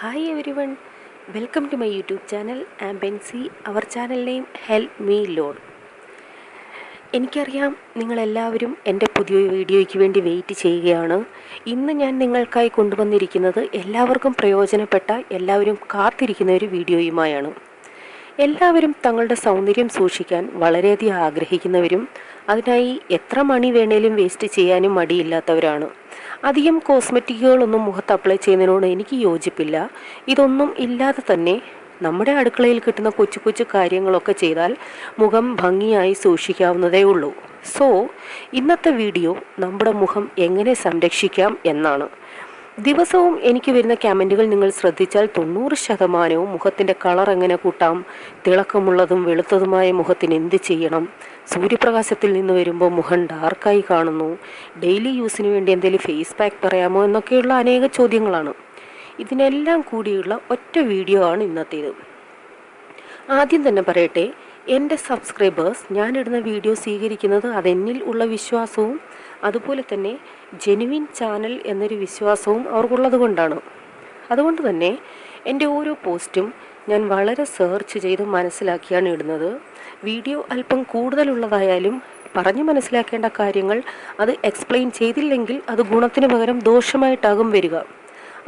Hi everyone welcome to my YouTube channel am Benzi our channel name help me lord എനിക്കറിയാം നിങ്ങളെല്ലാവരും എന്റെ പുതിയ വീഡിയോയ്ക്ക് വേണ്ടി വെയിറ്റ് ചെയ്യുകയാണ്. ഇന്ന് ഞാൻ നിങ്ങൾക്കായി കൊണ്ടുവന്നിരിക്കുന്നത് എല്ലാവർക്കും പ്രയോജനപ്പെട്ട എല്ലാവരും കാത്തിരിക്കുന്ന ഒരു വീഡിയോയുമായാണ്. എല്ലാവരും തങ്ങളുടെ സൗന്ദര്യം സൂക്ഷിക്കാൻ വളരെയധികം ആഗ്രഹിക്കുന്നവരും അതിനായി എത്ര മണി വേണേലും വേസ്റ്റ് ചെയ്യാനും മടിയില്ലാത്തവരാണ്. അധികം കോസ്മെറ്റിക്കുകളൊന്നും മുഖത്ത് അപ്ലൈ ചെയ്യുന്നതിനോട് എനിക്ക് യോജിപ്പില്ല. ഇതൊന്നും ഇല്ലാതെ തന്നെ നമ്മുടെ അടുക്കളയിൽ കിട്ടുന്ന കൊച്ചു കൊച്ചു കാര്യങ്ങളൊക്കെ ചെയ്താൽ മുഖം ഭംഗിയായി സൂക്ഷിക്കാവുന്നതേ ഉള്ളൂ. സോ ഇന്നത്തെ വീഡിയോ നമ്മുടെ മുഖം എങ്ങനെ സംരക്ഷിക്കാം എന്നാണ്. ദിവസവും എനിക്ക് വരുന്ന കമന്റുകൾ നിങ്ങൾ ശ്രദ്ധിച്ചാൽ തൊണ്ണൂറ് ശതമാനവും മുഖത്തിന്റെ കളർ എങ്ങനെ കൂട്ടാം? തിളക്കമുള്ളതും വെളുത്തതുമായ മുഖത്തിന് എന്ത് ചെയ്യണം? സൂര്യപ്രകാശത്തിൽ നിന്ന് വരുമ്പോൾ മുഖം ഡാർക്കായി കാണുന്നു. ഡെയിലി യൂസിന് വേണ്ടി എന്തെങ്കിലും ഫേസ് പാക്ക് പറയാമോ എന്നൊക്കെയുള്ള അനേക ചോദ്യങ്ങളാണ്. ഇതിനെല്ലാം കൂടിയുള്ള ഒറ്റ വീഡിയോ ആണ് ഇന്നത്തേത്. ആദ്യം തന്നെ പറയട്ടെ എന്റെ സബ്സ്ക്രൈബേഴ്സ് ഞാനിടുന്ന വീഡിയോ സ്വീകരിക്കുന്നത് അതെന്നിൽ ഉള്ള വിശ്വാസവും അതുപോലെ തന്നെ ജെനുവിൻ ചാനൽ എന്നൊരു വിശ്വാസവും അവർക്കുള്ളത് കൊണ്ടാണ്. അതുകൊണ്ട് തന്നെ എന്റെ ഓരോ പോസ്റ്റും ഞാൻ വളരെ സെർച്ച് ചെയ്ത് മനസ്സിലാക്കിയാണ് ഇടുന്നത്. വീഡിയോ അല്പം കൂടുതലുള്ളതായാലും പറഞ്ഞു മനസ്സിലാക്കേണ്ട കാര്യങ്ങൾ അത് എക്സ്പ്ലെയിൻ ചെയ്തില്ലെങ്കിൽ അത് ഗുണത്തിന് പകരം ദോഷമായിട്ടാകും വരിക.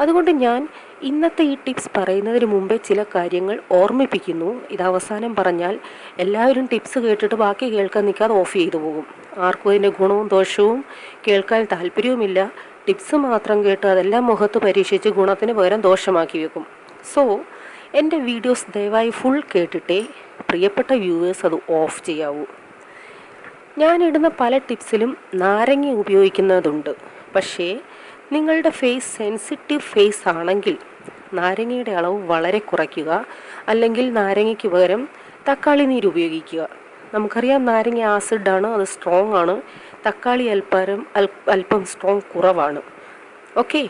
അതുകൊണ്ട് ഞാൻ ഇന്നത്തെ ഈ ടിപ്സ് പറയുന്നതിന് മുമ്പേ ചില കാര്യങ്ങൾ ഓർമ്മിപ്പിക്കുന്നു. ഇത് അവസാനം പറഞ്ഞാൽ എല്ലാവരും ടിപ്സ് കേട്ടിട്ട് ബാക്കി കേൾക്കാൻ നിൽക്കാതെ ഓഫ് ചെയ്തു പോകും. ആർക്കും അതിന്റെ ഗുണവും ദോഷവും കേൾക്കാൻ താല്പര്യവുമില്ല. ടിപ്സ് മാത്രം കേട്ട് അതെല്ലാം മുഖത്ത് പരീക്ഷിച്ച് ഗുണത്തിന് പകരം ദോഷമാക്കി വെക്കും. സോ എന്റെ വീഡിയോസ് ദയവായി ഫുൾ കേട്ടിട്ടേ പ്രിയപ്പെട്ട വ്യൂവേഴ്സ് അത് ഓഫ് ചെയ്യാവൂ. ഞാനിടുന്ന പല ടിപ്സിലും നാരങ്ങ ഉപയോഗിക്കുന്നതുണ്ട്. പക്ഷേ നിങ്ങളുടെ ഫേസ് സെൻസിറ്റീവ് ഫേസ് ആണെങ്കിൽ നാരങ്ങയുടെ അളവ് വളരെ കുറയ്ക്കുക. അല്ലെങ്കിൽ നാരങ്ങയ്ക്ക് പകരം തക്കാളി നീര് ഉപയോഗിക്കുക. നമുക്കറിയാം നാരങ്ങ ആസിഡാണ് അത് സ്ട്രോങ് ആണ്. തക്കാളി അല്പരം അല്പം സ്ട്രോങ് കുറവാണ്. ഓക്കെ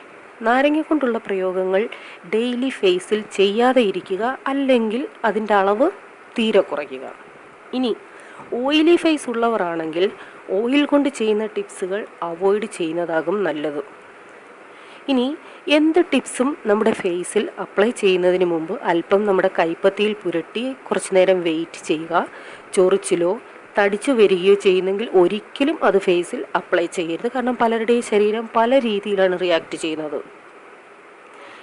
നാരങ്ങ കൊണ്ടുള്ള പ്രയോഗങ്ങൾ ഡെയിലി ഫേസിൽ ചെയ്യാതെ ഇരിക്കുക. അല്ലെങ്കിൽ അതിന്റെ അളവ് തീരെ കുറയ്ക്കുക. ഇനി ഓയിലി ഫേസ് ഉള്ളവരാണെങ്കിൽ ഓയിൽ കൊണ്ട് ചെയ്യുന്ന ടിപ്സുകൾ അവോയ്ഡ് ചെയ്യുന്നതാകും നല്ലത്. ഇനി എന്ത് ടിപ്സും നമ്മുടെ ഫേസിൽ അപ്ലൈ ചെയ്യുന്നതിന് മുമ്പ് അല്പം നമ്മുടെ കൈപ്പത്തിയിൽ പുരട്ടി കുറച്ച് നേരം വെയിറ്റ് ചെയ്യുക. ചൊറിച്ചിലോ തടിച്ചു വരികയോ ചെയ്യുന്നെങ്കിൽ ഒരിക്കലും അത് ഫേസിൽ അപ്ലൈ ചെയ്യരുത്. കാരണം പലരുടെയും ശരീരം പല രീതിയിലാണ് റിയാക്ട് ചെയ്യുന്നത്.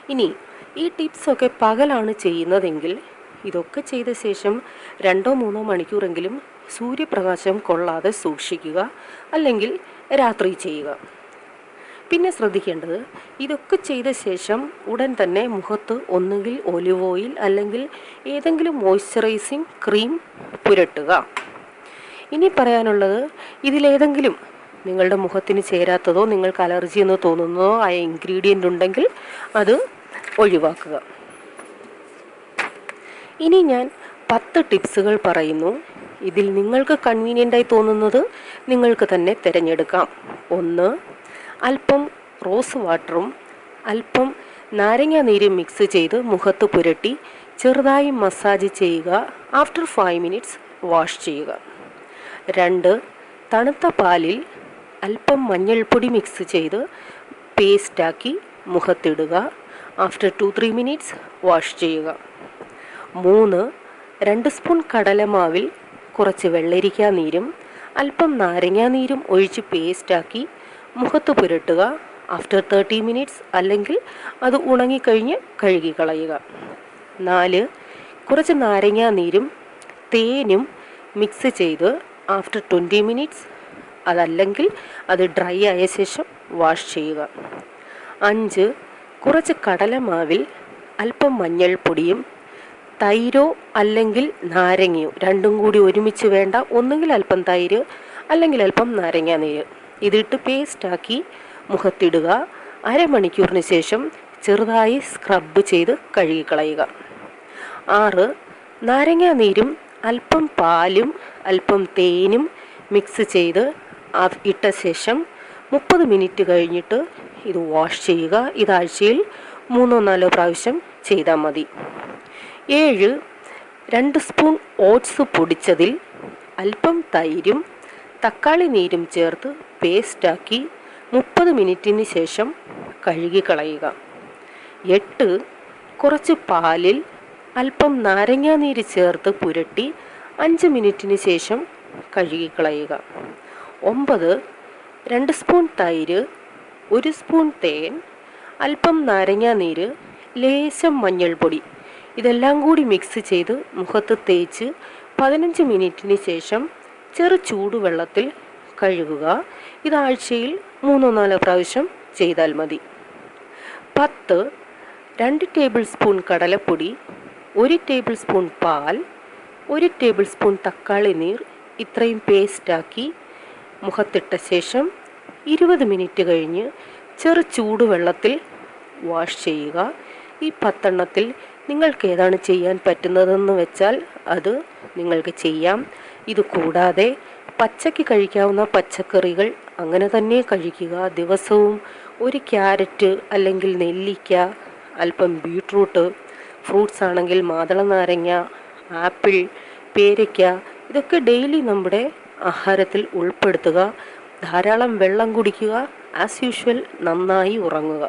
ഇനി ഈ ടിപ്സൊക്കെ പകലാണ് ചെയ്യുന്നതെങ്കിൽ ഇതൊക്കെ ചെയ്ത ശേഷം രണ്ടോ മൂന്നോ മണിക്കൂറെങ്കിലും സൂര്യപ്രകാശം കൊള്ളാതെ സൂക്ഷിക്കുക. അല്ലെങ്കിൽ രാത്രി ചെയ്യുക. പിന്നെ ശ്രദ്ധിക്കേണ്ടത് ഇതൊക്കെ ചെയ്ത ശേഷം ഉടൻ തന്നെ മുഖത്ത് ഒന്നുകിൽ ഒലിവ് ഓയിൽ അല്ലെങ്കിൽ ഏതെങ്കിലും മോയ്സ്ചറൈസിങ് ക്രീം പുരട്ടുക. ഇനി പറയാനുള്ളത് ഇതിലേതെങ്കിലും നിങ്ങളുടെ മുഖത്തിന് ചേരാത്തതോ നിങ്ങൾക്ക് അലർജി എന്ന് തോന്നുന്നതോ ആയ ഇൻഗ്രീഡിയന്റ് ഉണ്ടെങ്കിൽ അത് ഒഴിവാക്കുക. ഇനി ഞാൻ പത്ത് ടിപ്സുകൾ പറയുന്നു. ഇതിൽ നിങ്ങൾക്ക് കൺവീനിയന്റായി തോന്നുന്നത് നിങ്ങൾക്ക് തന്നെ തിരഞ്ഞെടുക്കാം. ഒന്ന് അല്പം റോസ് വാട്ടറും അല്പം നാരങ്ങ നീരും മിക്സ് ചെയ്ത് മുഖത്ത് പുരട്ടി ചെറുതായി മസാജ് ചെയ്യുക. ആഫ്റ്റർ ഫൈവ് മിനിറ്റ്സ് വാഷ് ചെയ്യുക. രണ്ട് തണുത്ത പാലിൽ അല്പം മഞ്ഞൾപ്പൊടി മിക്സ് ചെയ്ത് പേസ്റ്റാക്കി മുഖത്തിടുക. After two three minutes wash ചെയ്യുക. മൂന്ന് രണ്ട് സ്പൂൺ കടലമാവിൽ കുറച്ച് വെള്ളരിക്കാ നീരും അല്പം നാരങ്ങാ നീരും ഒഴിച്ച് പേസ്റ്റാക്കി മുഖത്ത് പുരട്ടുക ആഫ്റ്റർ തേർട്ടി മിനിറ്റ്സ് അല്ലെങ്കിൽ അത് ഉണങ്ങിക്കഴിഞ്ഞ് കഴുകി കളയുക നാല് കുറച്ച് നാരങ്ങാ നീരും തേനും മിക്സ് ചെയ്ത് ആഫ്റ്റർ ട്വന്റി മിനിറ്റ്സ് അതല്ലെങ്കിൽ അത് ഡ്രൈ ആയ ശേഷം വാഷ് ചെയ്യുക. അഞ്ച് കുറച്ച് കടലമാവിൽ അല്പം മഞ്ഞൾപ്പൊടിയും തൈരോ അല്ലെങ്കിൽ നാരങ്ങയോ രണ്ടും കൂടി ഒരുമിച്ച് വേണ്ട ഒന്നുകിൽ അല്പം തൈര് അല്ലെങ്കിൽ അല്പം നാരങ്ങ നീര്. ഇതിട്ട് പേസ്റ്റാക്കി മുഖത്തിടുക. അരമണിക്കൂറിന് ശേഷം ചെറുതായി സ്ക്രബ് ചെയ്ത് കഴുകിക്കളയുക. ആറ് നാരങ്ങ നീരും അല്പം പാലും അല്പം തേനും മിക്സ് ചെയ്ത് ഇട്ട ശേഷം മുപ്പത് മിനിറ്റ് കഴിഞ്ഞിട്ട് ഇത് വാഷ് ചെയ്യുക. ഇതാഴ്ചയിൽ മൂന്നോ നാലോ പ്രാവശ്യം ചെയ്താൽ മതി. ഏഴ് രണ്ട് സ്പൂൺ ഓട്സ് പൊടിച്ചതിൽ അല്പം തൈരും തക്കാളി നീരും ചേർത്ത് പേസ്റ്റാക്കി മുപ്പത് മിനിറ്റിന് ശേഷം കഴുകി കളയുക. എട്ട് കുറച്ച് പാലിൽ അല്പം നാരങ്ങാനീര് ചേർത്ത് പുരട്ടി അഞ്ച് മിനിറ്റിന് ശേഷം കഴുകിക്കളയുക ഒമ്പത് രണ്ട് സ്പൂൺ തൈര് ഒരു സ്പൂൺ തേൻ അല്പം നാരങ്ങാനീര് ലേശം മഞ്ഞൾപ്പൊടി. ഇതെല്ലാം കൂടി മിക്സ് ചെയ്ത് മുഖത്ത് തേച്ച് പതിനഞ്ച് മിനിറ്റിന് ശേഷം ചെറു ചൂടുവെള്ളത്തിൽ കഴുകുക. ഇത് ആഴ്ചയിൽ മൂന്നോ നാലോ പ്രാവശ്യം ചെയ്താൽ മതി. പത്ത് രണ്ട് ടേബിൾ സ്പൂൺ കടലപ്പൊടി ഒരു ടേബിൾ സ്പൂൺ പാൽ ഒരു ടേബിൾ സ്പൂൺ തക്കാളി നീർ ഇത്രയും പേസ്റ്റാക്കി മുഖത്തിട്ട ശേഷം ഇരുപത് മിനിറ്റ് കഴിഞ്ഞ് ചെറു ചൂടുവെള്ളത്തിൽ വാഷ് ചെയ്യുക. ഈ പത്തെണ്ണത്തിൽ നിങ്ങൾക്ക് ഏതാണ് ചെയ്യാൻ പറ്റുന്നതെന്ന് വെച്ചാൽ അത് നിങ്ങൾക്ക് ചെയ്യാം. ഇത് കൂടാതെ പച്ചയ്ക്ക് കഴിക്കാവുന്ന പച്ചക്കറികൾ അങ്ങനെ തന്നെ കഴിക്കുക. ദിവസവും ഒരു ക്യാരറ്റ് അല്ലെങ്കിൽ നെല്ലിക്ക അല്പം ബീട്രൂട്ട് ഫ്രൂട്ട്സ് ആണെങ്കിൽ മാതള നാരങ്ങ ആപ്പിൾ പേരയ്ക്ക ഇതൊക്കെ ഡെയിലി നമ്മുടെ ആഹാരത്തിൽ ഉൾപ്പെടുത്തുക. ധാരാളം വെള്ളം കുടിക്കുക. ആസ് യൂഷ്വൽ നന്നായി ഉറങ്ങുക.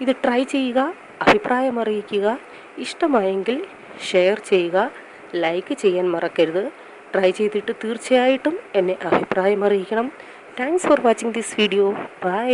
ഇത് ട്രൈ ചെയ്യുക അഭിപ്രായം അറിയിക്കുക ഇഷ്ടമായെങ്കിൽ ഷെയർ ചെയ്യുക. ലൈക്ക് ചെയ്യാൻ മറക്കരുത്. ട്രൈ ചെയ്തിട്ട് തീർച്ചയായിട്ടും എന്നെ അഭിപ്രായം അറിയിക്കണം. Thanks for watching this video bye